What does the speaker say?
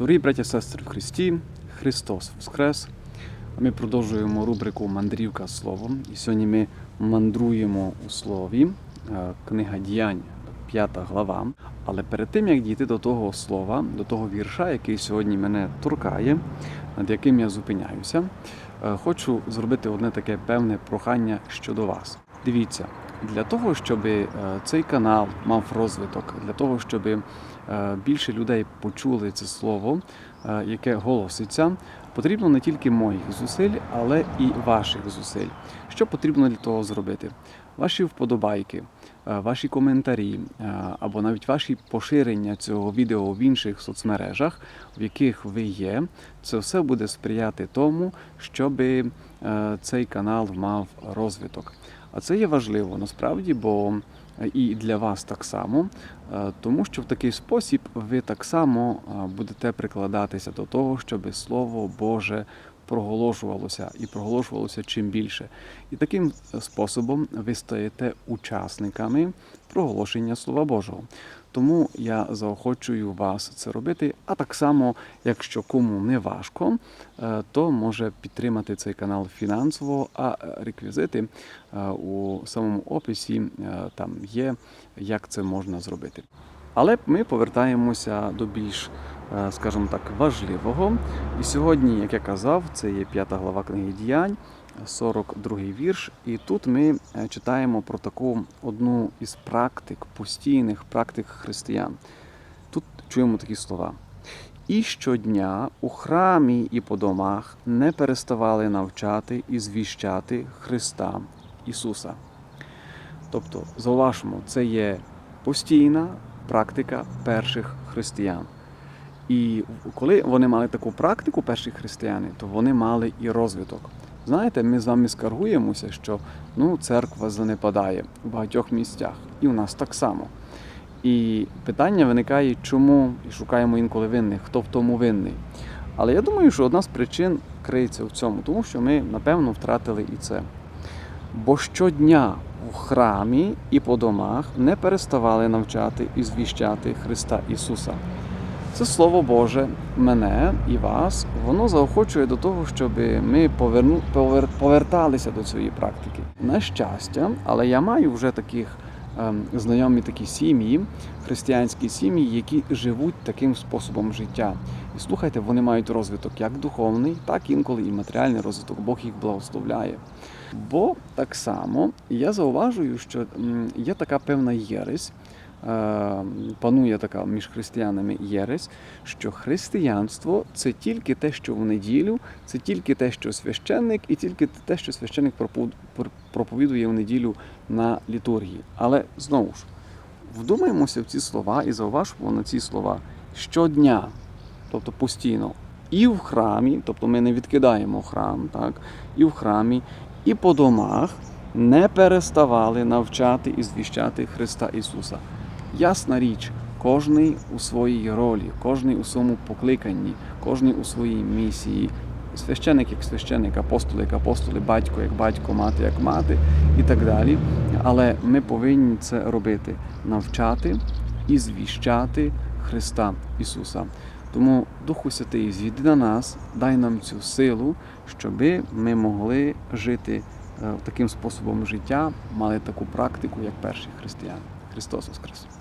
Дорогі браття і сестри в Христі, Христос Воскрес. Ми продовжуємо рубрику Мандрівка словом. І сьогодні ми мандруємо у слові, е, книга діянь, 5 глава. Але перед тим як дійти до того слова, до того вірша, який сьогодні мене торкає, над яким я зупиняюся, е, хочу зробити одне таке певне прохання щодо вас. Дивіться, для того, щоб е, цей канал мав розвиток, для того, щоб е, більше людей почули це слово, е, яке голоситься, потрібно не тільки моїх зусиль, але і ваших зусиль. Що потрібно для того зробити? Ваші вподобайки, ваші коментарі е, або навіть ваші поширення цього відео в інших соцмережах, в яких ви є, це все буде сприяти тому, щоб е, цей канал мав розвиток. А це є важливо насправді, бо е, і для вас так само, е, тому що в такий спосіб ви так само е, будете прикладатися до того, щоб Слово Боже проголошувалося і проголошувалося чим більше. І таким способом ви стаєте учасниками проголошення Слова Божого. Тому я заохочую вас це робити. А так само, якщо кому не важко, е, то може підтримати цей канал фінансово, а реквізити е, у самому описі е, там є, як це можна зробити. Але ми повертаємося до більш, скажімо так, важливого. І сьогодні, як я казав, це є п'ята глава книги діянь, 42-й вірш. І тут ми е, читаємо про таку одну із практик, постійних практик християн. Тут чуємо такі слова. І щодня у храмі і по домах не переставали навчати і звіщати Христа Ісуса. Тобто, зауважмо, це є постійна практика перших християн. І коли вони мали таку практику, перші християни, то вони мали і розвиток. Знаєте, ми з вами скаргуємося, що ну, церква занепадає у багатьох місцях, і у нас так само. І питання виникає, чому і шукаємо інколи винних, хто в тому винний. Але я думаю, що одна з причин криється в цьому, тому що ми, напевно, втратили і це. Бо щодня в храмі і по домах не переставали навчати і звіщати Христа Ісуса. Це Слово Боже, мене і вас, воно заохочує до того, щоб ми поверну, повер, поверталися до цієї практики. На щастя, але я маю вже таких ем, знайомі такі сім'ї, християнські сім'ї, які живуть таким способом життя. І слухайте, вони мають розвиток як духовний, так інколи і матеріальний розвиток. Бог їх благословляє. Бо так само я зауважую, що є така певна єресь, панує така між християнами єресь, що християнство це тільки те, що в неділю, це тільки те, що священник, і тільки те, що священник пропов- проповідує в неділю на літургії. Але знову ж, вдумаємося в ці слова і зауважимо на ці слова щодня, тобто постійно. І в храмі, тобто ми не відкидаємо храм, так, і в храмі, і по домах не переставали навчати і звіщати Христа Ісуса. Ясна річ, кожний у своїй ролі, кожний у своєму покликанні, кожний у своїй місії. Священик як священик, апостол як апостоли, батько як батько, мати як мати і так далі. Але ми повинні це робити, навчати і звіщати Христа Ісуса. Тому Духу Святий, зійди на нас, дай нам цю силу, щоби ми могли жити е, таким способом життя, мали таку практику, як перші християни. Христос Воскрес!